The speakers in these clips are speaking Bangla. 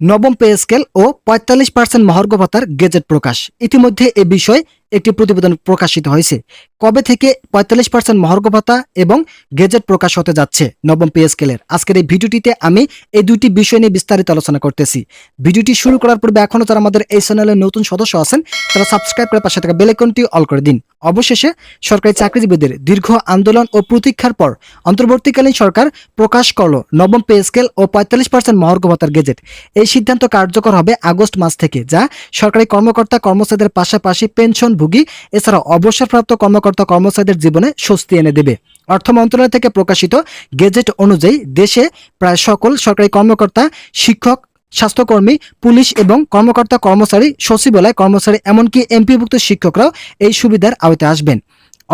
নবম পে স্কেল ও পঁয়তাল্লিশ পার্সেন্ট মহার্ঘ ভাতার গেজেট প্রকাশ। ইতিমধ্যে এ বিষয়ে একটি প্রতিবেদন প্রকাশিত হয়েছে। কবে থেকে পঁয়তাল্লিশ পার্সেন্ট মহার্ঘ ভাতা এবং গেজেট প্রকাশ হতে যাচ্ছে? নবম পে স্কেলের আজকের এই ভিডিওটিতে আমি এই দুটি বিষয় নিয়ে বিস্তারিত আলোচনা করতেছি। ভিডিওটি শুরু করার পূর্বে এখনও যারা আমাদের এই চ্যানেলের নতুন সদস্য আছেন, তারা সাবস্ক্রাইব করে পাশে থাকা বেলাইকনটি অল করে দিন। অবশেষে সরকারি চাকরিজীবীদের দীর্ঘ আন্দোলন ও প্রতীক্ষার পর অন্তর্বর্তীকালীন সরকার প্রকাশ করল নবম পে স্কেল ও পঁয়তাল্লিশ পার্সেন্ট মহার্ঘ ভাতার গেজেট। এই সিদ্ধান্ত কার্যকর হবে আগস্ট মাস থেকে, যা সরকারি কর্মকর্তা কর্মচারীদের পাশাপাশি পেনশনভোগী এছাড়া অবসরপ্রাপ্ত কর্মকর্তা কর্মচারীদের জীবনে স্বস্তি এনে দেবে। অর্থ মন্ত্রণালয় থেকে প্রকাশিত গেজেট অনুযায়ী দেশে প্রায় সকল সরকারি কর্মকর্তা, শিক্ষক, স্বাস্থ্যকর্মী, পুলিশ এবং কর্মকর্তা কর্মচারী, সচিবালয় কর্মচারী, এমনকি এমপিভুক্ত শিক্ষকরাও এই সুবিধার আওতায় আসবেন।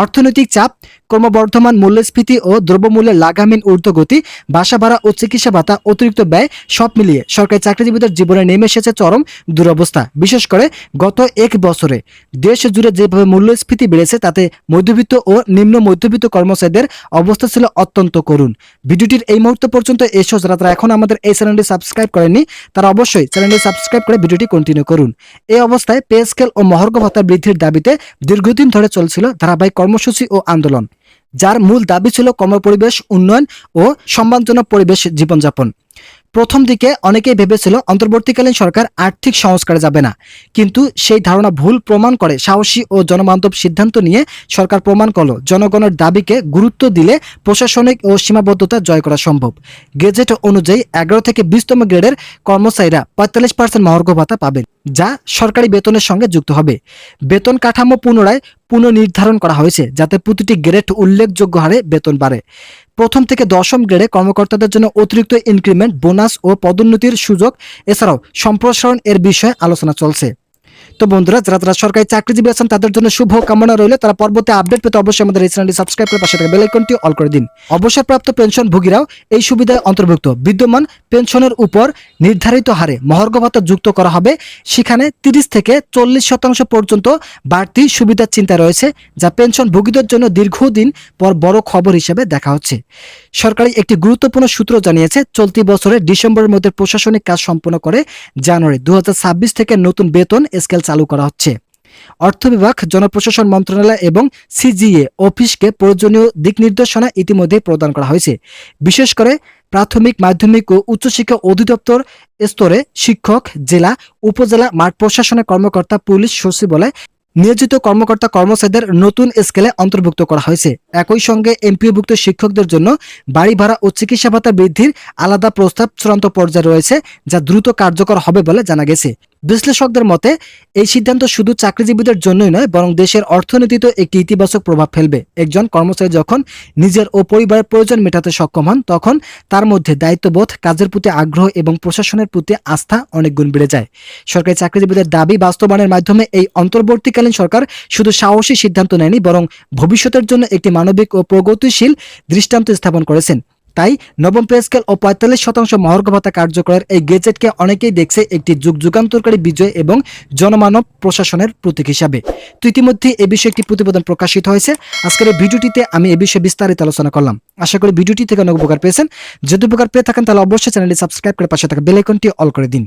অর্থনৈতিক চাপ, ক্রমবর্ধমান মূল্যস্ফীতি ও দ্রব্যমূল্যের লাগামহীন ঊর্ধ্বগতি বাসা ভাড়া ও চিকিৎসা ভাতা, অতিরিক্ত ব্যয়, সব মিলিয়ে সরকারি চাকরিজীবীদের জীবনে নেমে এসেছে চরম দুরবস্থা। বিশেষ করে গত এক বছরে দেশ জুড়ে যেভাবে মূল্যস্ফীতি বেড়েছে, তাতে মধ্যবিত্ত ও নিম্ন মধ্যবিত্ত কর্মচারীদের অবস্থা ছিল অত্যন্ত করুণ। ভিডিওটির এই মুহূর্ত পর্যন্ত এসো, যারা তারা এখন আমাদের এই চ্যানেলটি সাবস্ক্রাইব করেনি তারা অবশ্যই চ্যানেলটি সাবস্ক্রাইব করে ভিডিওটি কন্টিনিউ করুন। এই অবস্থায় পে স্কেল ও মহার্ঘ ভাতা বৃদ্ধির দাবিতে দীর্ঘদিন ধরে চলছিল ধারাবাহিক কর্মসূচি ও আন্দোলন। যার মূল দাবি ছিল কর্মপরিবেশ উন্নয়ন ও সম্মানজনক পরিবেশ জীবনযাপন। প্রথম দিকে অনেকেই ভেবেছিল অন্তর্বর্তীকালীন সরকার আর্থিক সংস্কারে যাবে না। কিন্তু সেই ধারণা ভুল প্রমাণ করে সাহসী ও জনবান্ধব সিদ্ধান্ত নিয়ে সরকার প্রমাণ করল, জনগণের দাবিকে গুরুত্ব দিলে প্রশাসনিক ও সীমাবদ্ধতা জয় করা সম্ভব। গেজেট অনুযায়ী এগারো থেকে বিশতম গ্রেডের কর্মচারীরা পঁয়তাল্লিশ পার্সেন্ট মহার্ঘ ভাতা পাবেন, যা সরকারি বেতনের সঙ্গে যুক্ত হবে। বেতন কাঠামো পুনরায় পুনর্নির্ধারণ করা হয়েছে, যাতে প্রতিটি গ্রেড উল্লেখযোগ্য হারে বেতন বাড়ে। প্রথম থেকে দশম গ্রেডে কর্মকর্তাদের জন্য অতিরিক্ত ইনক্রিমেন্ট, বোনাস ও পদোন্নতির সুযোগ। এছাড়াও সম্প্রসারণ এর বিষয়ে আলোচনা চলছে। তো বন্ধুরা, যারা যারা সরকারি চাকরিজীবী আছেন, তাদের জন্য শুভ কামনা রইলে। তারা পরবর্তী আপডেট পেতে অবশ্যই আমাদের এই চ্যানেলটি সাবস্ক্রাইব করে পাশে থাকা বেল আইকনটি অল করে দিন। অবসরপ্রাপ্ত পেনশন ভোগীরাও এই সুবিধায় অন্তর্ভুক্ত। বিদ্যমান পেনশনের উপর নির্ধারিত হারে মহার্ঘ ভাতা যুক্ত করা হবে। সেখানে তিরিশ থেকে চল্লিশ শতাংশ পর্যন্ত বাড়তি সুবিধার চিন্তা রয়েছে, যা পেনশন ভোগীদের জন্য দীর্ঘদিন পর বড় খবর হিসেবে দেখা হচ্ছে। সরকারি একটি গুরুত্বপূর্ণ সূত্র জানিয়েছে, চলতি বছরের ডিসেম্বরের মধ্যে প্রশাসনিক কাজ সম্পন্ন করে জানুয়ারি দু হাজার ছাব্বিশ থেকে নতুন বেতন স্কেল চালু করা হচ্ছে। অর্থ বিভাগ, জনপ্রশাসন মন্ত্রণালয় এবং সিজিএ অফিসকে প্রয়োজনীয় দিক নির্দেশনা ইতিমধ্যে প্রদান করা হয়েছে। বিশেষ করে প্রাথমিক, মাধ্যমিক ও উচ্চশিক্ষা অধিদপ্তর স্তরে শিক্ষক, জেলা, উপজেলা মাঠ প্রশাসনের কর্মকর্তা, পুলিশ সচিবালয় নিয়োজিত কর্মকর্তা কর্মচারীদের নতুন স্কেলে অন্তর্ভুক্ত করা হয়েছে। একই সঙ্গে এমপিওভুক্ত শিক্ষকদের জন্য বাড়ি ভাড়া ও চিকিৎসা ভাতা বৃদ্ধির আলাদা প্রস্তাব চূড়ান্ত পর্যায়ে রয়েছে, যা দ্রুত কার্যকর হবে বলে জানা গেছে। বিশ্লেষকদের মতে, এই সিদ্ধান্ত শুধু চাকরিজীবীদের জন্যই নয়, বরং দেশের অর্থনীতিতে একটি ইতিবাচক প্রভাব ফেলবে। একজন কর্মচারী যখন নিজের ও পরিবারের প্রয়োজন মেটাতে সক্ষম হন, তখন তার মধ্যে দায়িত্ববোধ, কাজের প্রতি আগ্রহ এবং প্রশাসনের প্রতি আস্থা অনেক গুণ বেড়ে যায়। সরকারি চাকরিজীবীদের দাবি বাস্তবায়নের মাধ্যমে এই অন্তর্বর্তীকালীন সরকার শুধু সাহসী সিদ্ধান্ত নেয়নি, বরং ভবিষ্যতের জন্য একটি মানবিক ও প্রগতিশীল দৃষ্টান্ত স্থাপন করেছেন। তাই নবম পে স্কেল ও পঁয়তাল্লিশ শতাংশ মহর্গ ভাতা কার্যকরের এই গেজেটকে অনেকেই দেখছে একটি যুগ যুগান্তরকারী বিজয় এবং জনমানব প্রশাসনের প্রতীক হিসাবে। তো ইতিমধ্যে এ বিষয়ে একটি প্রতিবেদন প্রকাশিত হয়েছে। আজকের এই ভিডিওটিতে আমি এ বিষয়ে বিস্তারিত আলোচনা করলাম। আশা করি ভিডিওটি থেকে অনেক উপকার পেয়েছেন। যদি উপকার পেয়ে থাকেন তাহলে অবশ্যই চ্যানেলটি সাবস্ক্রাইব করে পাশে থাকা বেলাইকনটি অল করে দিন।